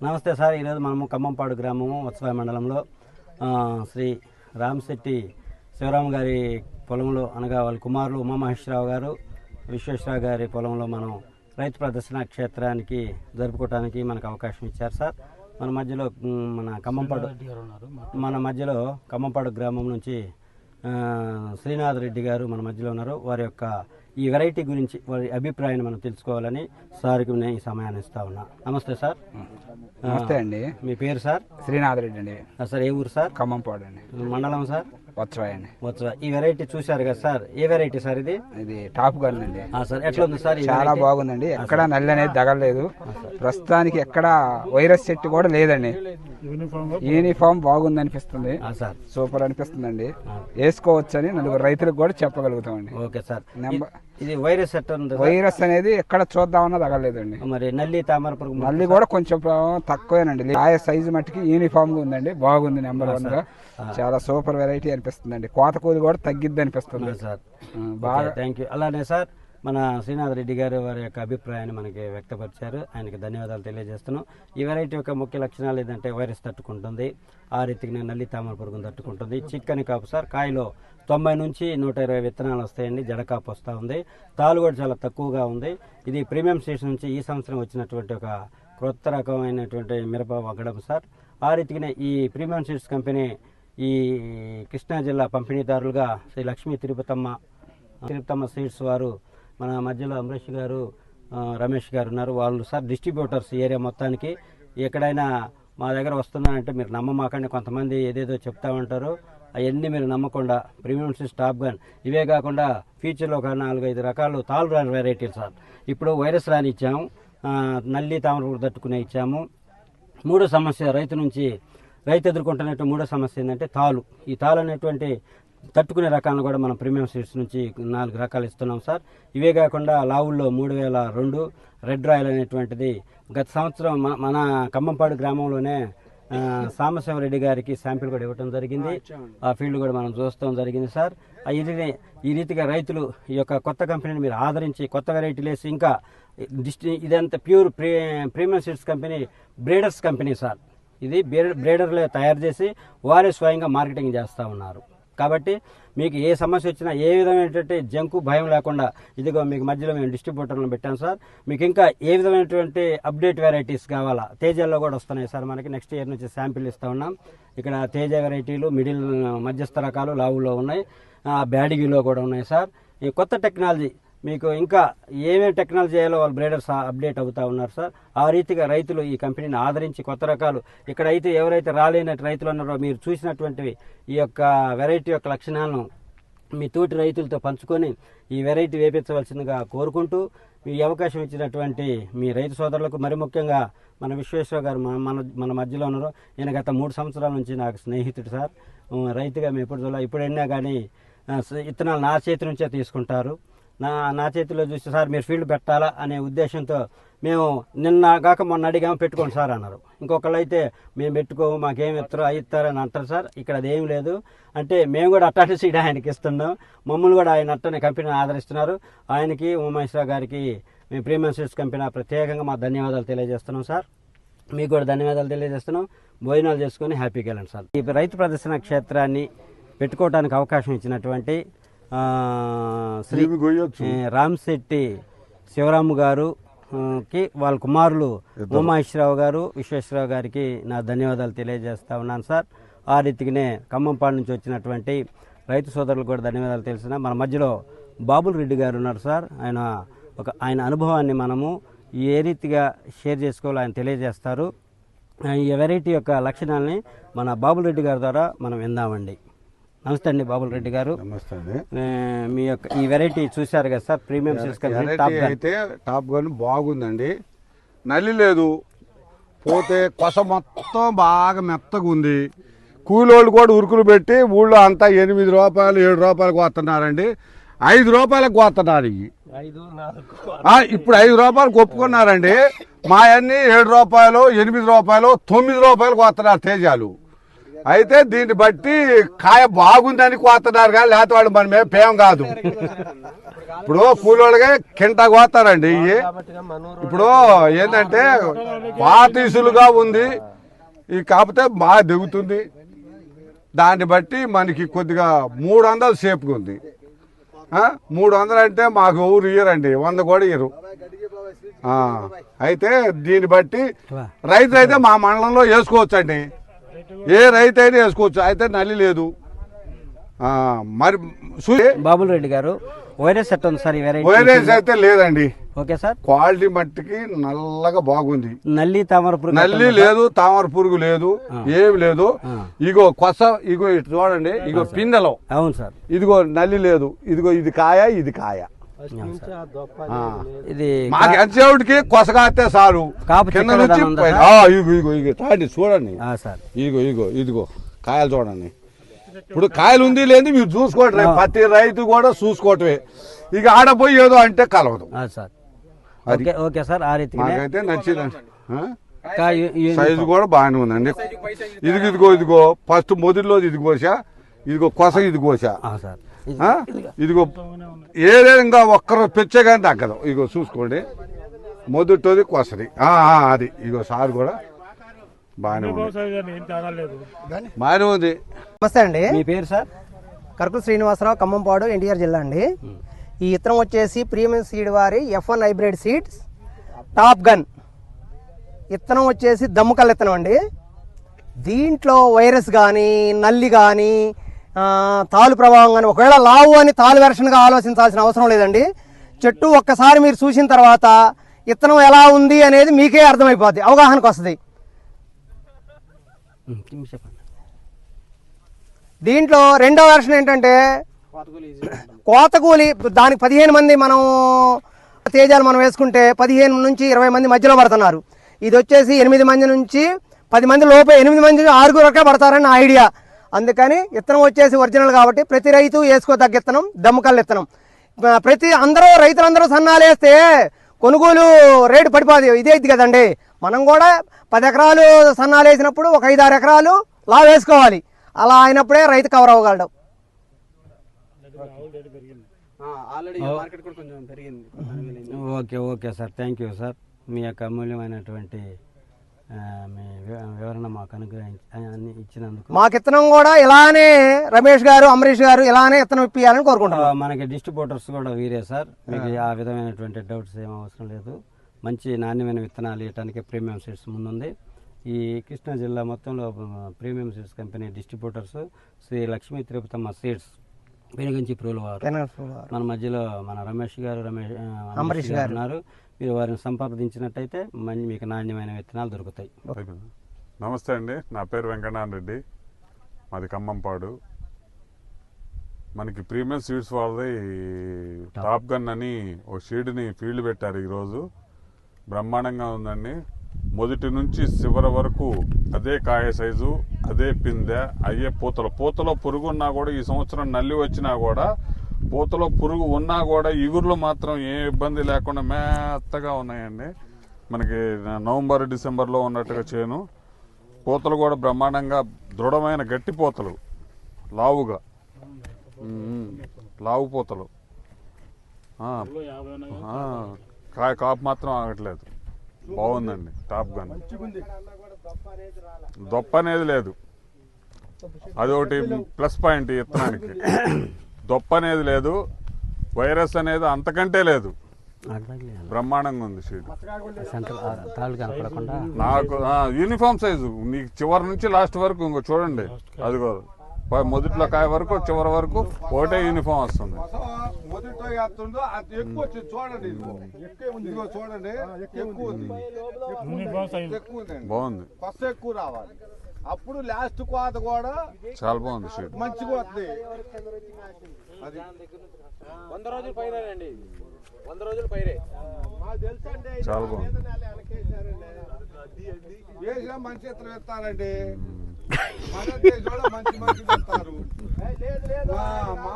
నమస్తే సార్. ఈరోజు మనము ఖమ్మంపాడు గ్రామము ఉత్సవ మండలంలో శ్రీ రామశెట్టి శివరామ్ గారి పొలంలో అనగా వాళ్ళ కుమారులు ఉమామహేశ్వరరావు గారు విశ్వేశ్వరరావు గారి పొలంలో మనం రైతు ప్రదర్శన క్షేత్రానికి జరుపుకోవడానికి మనకు అవకాశం ఇచ్చారు సార్. మన మధ్యలో మన ఖమ్మంపాడు మన మధ్యలో ఖమ్మంపాడు గ్రామం నుంచి శ్రీనాథ్ రెడ్డి గారు మన మధ్యలో ఉన్నారు. వారి యొక్క ఈ వెరైటీ గురించి వారి అభిప్రాయాన్ని మనం తెలుసుకోవాలని సార్కి నేను ఈ సమయాన్ని ఇస్తా ఉన్నా. నమస్తే సార్. నమస్తే అండి. మీ పేరు సార్? శ్రీనాథ్ రెడ్డి అండి. సార్ ఏ ఊరు సార్? ఖమ్మంపాడు అండి. మండలం సార్? వచ్చాయి అండి. వచ్చా ఈ వెరైటీ చూశారు కదా సార్? ఏ వెరైటీ సార్ ఇది? ఇది టాప్ గన్ అండి. సార్ ఎట్లా ఉంది సార్ చాలా? బాగుందండి. ఎక్కడ నల్లి అనేది తగలలేదు. ప్రస్తుతానికి ఎక్కడ వైరస్ చెట్టు కూడా లేదండి. యూనిఫామ్ బాగుంది అనిపిస్తుంది. ఆ, సార్. సూపర్ అనిపిస్తుందండి. వేసుకోవచ్చని నలుగురు రైతులకు కూడా చెప్పగలుగుతామండి. Okay sir. నెంబర్ ఇది వైరస్? వైరస్ అనేది ఎక్కడ చూద్దామన్నా తగలలేదండి మరి నల్లి తామర పురుగు మళ్ళీ కూడా కొంచెం తక్కువేనండి. ఆయా సైజు మట్టికి యూనిఫామ్గా ఉందండి. బాగుంది నెంబర్ వన్గా. చాలా సూపర్ వెరైటీ అనిపిస్తుందండి. కోత కూలి కూడా తగ్గిద్ది అనిపిస్తుంది. సార్. బాగా థ్యాంక్ యూ అలానే సార్ మన శ్రీనాథ్ రెడ్డి గారు వారి యొక్క అభిప్రాయాన్ని మనకి వ్యక్తపరిచారు. ఆయనకి ధన్యవాదాలు తెలియజేస్తున్నాం. ఈ వెరైటీ యొక్క ముఖ్య లక్షణాలు ఏంటంటే వైరస్ తట్టుకుంటుంది. ఆ రీతికి నల్లి తామర పురుగును తట్టుకుంటుంది. చిక్కని కాపు సార్ కాయలో తొంభై నుంచి నూట ఇరవై విత్తనాలు వస్తాయండి. జడకాపు వస్తూ ఉంది. తాలు కూడా చాలా తక్కువగా ఉంది. ఇది ప్రీమియం స్టేషన్ నుంచి ఈ సంవత్సరం వచ్చినటువంటి ఒక క్రొత్త రకమైనటువంటి మిరప వగ్గడం సార్. ఆ రీతిగానే ఈ ప్రీమియం సీడ్స్ కంపెనీ ఈ కృష్ణా జిల్లా పంపిణీదారులుగా శ్రీ లక్ష్మీ తిరుపతమ్మ తిరుపతమ్మ సీడ్స్ వారు మన మధ్యలో అమరేష్ గారు రమేష్ గారు ఉన్నారు. వాళ్ళు సార్ డిస్ట్రిబ్యూటర్స్ ఏరియా మొత్తానికి. ఎక్కడైనా మా దగ్గర వస్తున్నారంటే మీరు నమ్మమాకండి. కొంతమంది ఏదేదో చెప్తా ఉంటారు. అవన్నీ మీరు నమ్మకుండా ప్రీమియం సిస్ టాప్ గన్. ఇవే కాకుండా ఫ్యూచర్లో ఒక నాలుగైదు రకాలు తాళ్ళు రాని వెరైటీలు సార్. ఇప్పుడు వైరస్ రాని ఇచ్చాము నల్లి తామర తట్టుకునే ఇచ్చాము. మూడో సమస్య రైతు నుంచి రైతు ఎదుర్కొంటున్నట్టు మూడో సమస్య ఏంటంటే తాలు. ఈ తాలు అనేటువంటి తట్టుకునే రకాలను కూడా మనం ప్రీమియం సీడ్స్ నుంచి నాలుగు రకాలు ఇస్తున్నాం సార్. ఇవే కాకుండా లావుల్లో మూడు వేల రెండు రెడ్ రాయల్ అనేటువంటిది గత సంవత్సరం మన- మన ఖమ్మంపాడు గ్రామంలోనే సాంబశివరెడ్డి గారికి శాంపిల్ కూడా ఇవ్వడం జరిగింది. ఆ ఫీల్డ్ కూడా మనం చూస్తాం జరిగింది సార్. ఇది ఈ రీతిగా రైతులు ఈ యొక్క కొత్త కంపెనీని మీరు ఆదరించి కొత్త వెరైటీలు వేసి ఇంకా డిస్టి ఇదంతా pure pre premium seeds company breeders company sir. ఇది బ్రీడర్ బ్రీడర్లే తయారు చేసి వారే స్వయంగా మార్కెటింగ్ చేస్తూ ఉన్నారు. కాబట్టి మీకు ఏ సమస్య వచ్చినా ఏ విధమైనటువంటి జంకు భయం లేకుండా ఇదిగో మీకు మధ్యలో మేము డిస్ట్రిబ్యూటర్లను పెట్టాం సార్. మీకు ఇంకా ఏ విధమైనటువంటి అప్డేట్ వెరైటీస్ కావాలా? తేజాల్లో కూడా వస్తున్నాయి సార్ మనకి. నెక్స్ట్ ఇయర్ నుంచి శాంపిల్ ఇస్తూ ఉన్నాం. ఇక్కడ తేజ వెరైటీలు మిడిల్ మధ్యస్థ రకాలు లావులో ఉన్నాయి. బ్యాడిగిలో కూడా ఉన్నాయి సార్. ఈ కొత్త టెక్నాలజీ మీకు ఇంకా ఏమేమి టెక్నాలజీ చేయాలో వాళ్ళు బ్రేడర్స్ అప్డేట్ అవుతూ ఉన్నారు సార్. ఆ రీతిగా రైతులు ఈ కంపెనీని ఆదరించి కొత్త రకాలు ఇక్కడైతే ఎవరైతే రాలేని రైతులు ఉన్నారో మీరు చూసినటువంటివి ఈ యొక్క వెరైటీ యొక్క లక్షణాలను మీ తోటి రైతులతో పంచుకొని ఈ వెరైటీ వేపించవలసిందిగా కోరుకుంటూ ఈ అవకాశం ఇచ్చినటువంటి మీ రైతు సోదరులకు మరి ముఖ్యంగా మన విశ్వేశ్వర గారు మన మన మన మధ్యలో ఉన్నారు. ఈయన గత మూడు సంవత్సరాల నుంచి నాకు స్నేహితుడు సార్. రైతుగా మేము ఎప్పుడు చూడాలి ఇప్పుడైనా కానీ ఇత్తనాలు నా చేతి నుంచే తీసుకుంటారు. నా నా చేతిలో చూసి సార్ మీరు ఫీల్డ్ పెట్టాలా అనే ఉద్దేశంతో మేము నిన్న కాక మొన్న అడిగాము పెట్టుకోండి సార్ అన్నారు. ఇంకొకళ్ళు అయితే మేము పెట్టుకోము మాకేం ఇస్తారు అవి ఇస్తారని అని అంటారు సార్. ఇక్కడ అదేం లేదు. అంటే మేము కూడా అట్టాటి సీట్ ఆయనకి ఇస్తున్నాం. మమ్మల్ని కూడా ఆయన అట్టనే కంపెనీని ఆదరిస్తున్నారు. ఆయనకి ఉమేశ్వర గారికి మేము ప్రీమియం సీడ్స్ కంపెనీ ప్రత్యేకంగా మా ధన్యవాదాలు తెలియజేస్తున్నాం సార్. మీకు కూడా ధన్యవాదాలు తెలియజేస్తున్నాం. భోజనాలు చేసుకొని హ్యాపీగా వెళ్ళండి సార్. ఈ రైతు ప్రదర్శన క్షేత్రాన్ని పెట్టుకోవడానికి అవకాశం ఇచ్చినటువంటి శ్రీ రామ్శెట్టి శివరాము గారు కి వాళ్ళ కుమారులు ఉమాశ్వరరావు గారు విశ్వేశ్వరరావు గారికి నా ధన్యవాదాలు తెలియజేస్తా ఉన్నాను సార్. ఆ రీతికినే ఖమ్మంపాడు నుంచి వచ్చినటువంటి రైతు సోదరులకు కూడా ధన్యవాదాలు తెలిసిన మన మధ్యలో బాబుల్ రెడ్డి గారు ఉన్నారు సార్. ఆయన ఒక ఆయన అనుభవాన్ని మనము ఏ రీతిగా షేర్ చేసుకోవాలో ఆయన తెలియజేస్తారు. ఈ వెరైటీ యొక్క లక్షణాలని మన బాబుల్ రెడ్డి గారి ద్వారా మనం విందామండి. నమస్తే అండి బాబుల్ రెడ్డి గారు. నమస్తే అండి. ఏ, మీ యొక్క ఈ వెరైటీ చూశారు కదా సార్? ప్రీమియం వెరైటీ అయితే టాప్ గన్ బాగుందండి. నల్లి లేదు. పోతే కొస మొత్తం బాగా మెత్తగా ఉంది. కూలోళ్ళు కూడా ఉరుకులు పెట్టి ఊళ్ళో అంతా ఎనిమిది రూపాయలు ఏడు రూపాయలకు వస్తున్నారండి ఐదు రూపాయలకు పోతున్నారు ఇవి ఇప్పుడు ఐదు రూపాయలకు ఒప్పుకున్నారండి. మా అన్ని ఏడు రూపాయలు ఎనిమిది రూపాయలు తొమ్మిది రూపాయలకు వస్తున్నారు తేజాలు. అయితే దీన్ని బట్టి కాయ బాగుందని కోస్తున్నారు కానీ లేకపోతే వాళ్ళు మన మీద పేం కాదు. ఇప్పుడు కూలోళ్ళగా కింట కోస్తారండి ఇవి ఇప్పుడు ఏంటంటే పాతీసులుగా ఉంది. ఈ కాకపోతే బాగా దిగుతుంది. దాన్ని బట్టి మనకి కొద్దిగా మూడు వందలు సేపుగా ఉంది. మూడు వందలు అంటే మాకు ఎవరు ఇయ్యరండి. వంద కూడా ఇయ్యరు. అయితే దీన్ని బట్టి రైతు అయితే మా మండలంలో వేసుకోవచ్చండి. ఏ రైతు అయినా వేసుకోవచ్చు. అయితే నల్లి లేదు. మరి బాబుల్ రెడ్డి గారు వైరస్ ఎట్ట ఉంది సార్ వైరస్ అయితే లేదండి. Okay sir. క్వాలిటీ మట్టికి నల్లగా బాగుంది. నల్లి తామర పురుగు నల్లి లేదు తామర పురుగు లేదు ఏమి లేదు. ఇగో కొస ఇగో చూడండి ఇగో పిందెలో అవును సార్. ఇదిగో నల్లి లేదు. ఇదిగో ఇది కాయ ఇది కాయ. ఇది మాకు ఎంతసేపటికి కొసగాస్తే చాలు కాపు కింద నుంచి ఉందా పైన- ఆ, ఇగో ఇగో ఇగో చూడండి. సార్. ఇదిగో ఇదిగో ఇదిగో కాయలు చూడండి. ఇప్పుడు కాయలు ఉంది లేదు మీరు చూసుకోవటం రే. ప్రతి రైతు కూడా చూసుకోవటమే. ఇక ఆడపోయి ఏదో అంటే కలవదు. ఆ, సార్. ఓకే ఓకే సార్ ఆ రీతిగా మాకైతే నచ్చిందండి? సైజు కూడా బాగానే ఉందండి. ఇదిగో ఇదిగో ఇదిగో ఫస్ట్ మొదటిలో ఇది కోసా ఇదిగో కొస ఇది కోసా సార్? ఇదిగో ఏదే ఇంకా ఒక్కరు పెచ్చే కానీ తగ్గదు. ఇగో చూసుకోండి. మొదటిది ఆ, అది. ఇగో సార్ కూడా బాగానే ఉంది. బాగానే ఉంది. నమస్తే అండి. మీ పేరు సార్? కరకుల శ్రీనివాసరావు ఖమ్మంపాడు ఎన్టీఆర్ జిల్లా అండి. ఈ ఇత్తనం వచ్చేసి ప్రీమియం సీడ్ వారి F one hybrid seeds top gun ఇత్తనం వచ్చేసి దమ్ముకల్ ఇత్తనం అండి. దీంట్లో వైరస్ కానీ నల్లి కానీ తాలు ప్రభావం కానీ ఒకవేళ లావు అని తాలు వెర్షన్గా ఆలోచించాల్సిన అవసరం లేదండి. చెట్టు ఒక్కసారి మీరు చూసిన తర్వాత ఇత్తనం ఎలా ఉంది అనేది మీకే అర్థమైపోద్ది. అవగాహనకు వస్తుంది. దీంట్లో రెండో వెర్షన్ ఏంటంటే కోత కూలి దానికి పదిహేను మంది మనం తేజాలు మనం వేసుకుంటే పదిహేను నుంచి ఇరవై మంది మధ్యలో పడుతున్నారు. ఇది వచ్చేసి ఎనిమిది మంది నుంచి పది మంది లోపే ఎనిమిది మంది ఆరుగురు వరకే పడతారని ఐడియా. అందుకని ఇత్తనం వచ్చేసి ఒరిజినల్ కాబట్టి ప్రతి రైతు వేసుకోదగ్గ ఇత్తనం దమ్ముకల్ ఇత్తనం. ప్రతి అందరూ రైతులందరూ సన్నాలు వేస్తే కొనుగోలు రేటు పడిపోదు ఇదే ఇది కదండి. మనం కూడా పది ఎకరాలు సన్నాలు వేసినప్పుడు ఒక ఐదు ఆరు ఎకరాలు లా వేసుకోవాలి. అలా అయినప్పుడే రైతు cover అవ్వగలడు. Okay okay sir. Thank you sir మీ యొక్క అమూల్యమైనటువంటి మీ వివరణ మాకు అనుగ్రహించి ఇచ్చినందుకు. మాకు ఇత్తనం కూడా ఇలానే రమేష్ గారు అమరీష్ గారు ఇలానే ఇత్తనం ఇప్పియాలని కోరుకుంటున్నాం. మనకి డిస్ట్రిబ్యూటర్స్ కూడా వీరే సార్. మీకు ఆ విధమైనటువంటి డౌట్స్ ఏం అవసరం లేదు. మంచి నాణ్యమైన విత్తనాలు ఇవ్వడానికి ప్రీమియం సీడ్స్ ముందుంది. ఈ కృష్ణా జిల్లా మొత్తంలో premium seeds company distributors Sri Lakshmi Tirupatamma seeds Venuganchi Prolu వారు మన మధ్యలో మన రమేష్ గారు రమేష్ అమరీష్ గారు. ఉన్నారు. మీరు వారిని సంప్రదించినట్టయితే మంచి మీకు నాణ్యమైన విత్తనాలు దొరుకుతాయి. నమస్తే అండి. నా పేరు వెంకటనారాయణ రెడ్డి. మాది ఖమ్మంపాడు. మనకి ప్రీమియం సీడ్స్ వాళ్ళది టాప్ గన్ అని ఒక షీడ్ని ఫీల్డ్ పెట్టారు ఈరోజు. బ్రహ్మాండంగా ఉందండి. మొదటి నుంచి చివరి వరకు అదే కాయ సైజు అదే పిందె అయ్యే పూతలు. పూతలో పురుగు ఉన్నా కూడా ఈ సంవత్సరం నల్లి వచ్చినా కూడా పూతలో పురుగు ఉన్నా కూడా ఇగురులు మాత్రం ఏ ఇబ్బంది లేకుండా మెత్తగా ఉన్నాయండి. మనకి నవంబర్ డిసెంబర్లో ఉన్నట్టుగా చేను. పూతలు కూడా బ్రహ్మాండంగా దృఢమైన గట్టి పూతలు. లావుగా. లావు పూతలు. కాయ కాపు మాత్రం ఆగట్లేదు. బాగుందండి టాప్ గన్. దొప్ప అనేది లేదు. అదొకటి ప్లస్ పాయింట్ ఇత్తనానికి. దొప్ప అనేది లేదు వైరస్ అనేది అంతకంటే లేదు. బ్రహ్మాండంగా ఉంది షీట్ నాకు యూనిఫామ్ సైజు నీకు చివరి నుంచి లాస్ట్ వరకు ఇంకో చూడండి. అదిగో ప- మొదట్లో కాయ వరకు చివరి వరకు ఒకటే యూనిఫామ్ వస్తుంది. అది బాగుంది. కొత్త ఎక్కువ రావాలి. అప్పుడు లాస్ట్ కోత కూడా చాలా బాగుంది షీట్ మంచిగా వస్తుంది. అది. వంద రోజులు పైరే అండి వంద రోజులు పైరే. చాలా బాగుంది. వేసినా మంచి ఎత్తులు వేస్తారండి. మన దేశంలో మంచి మంచి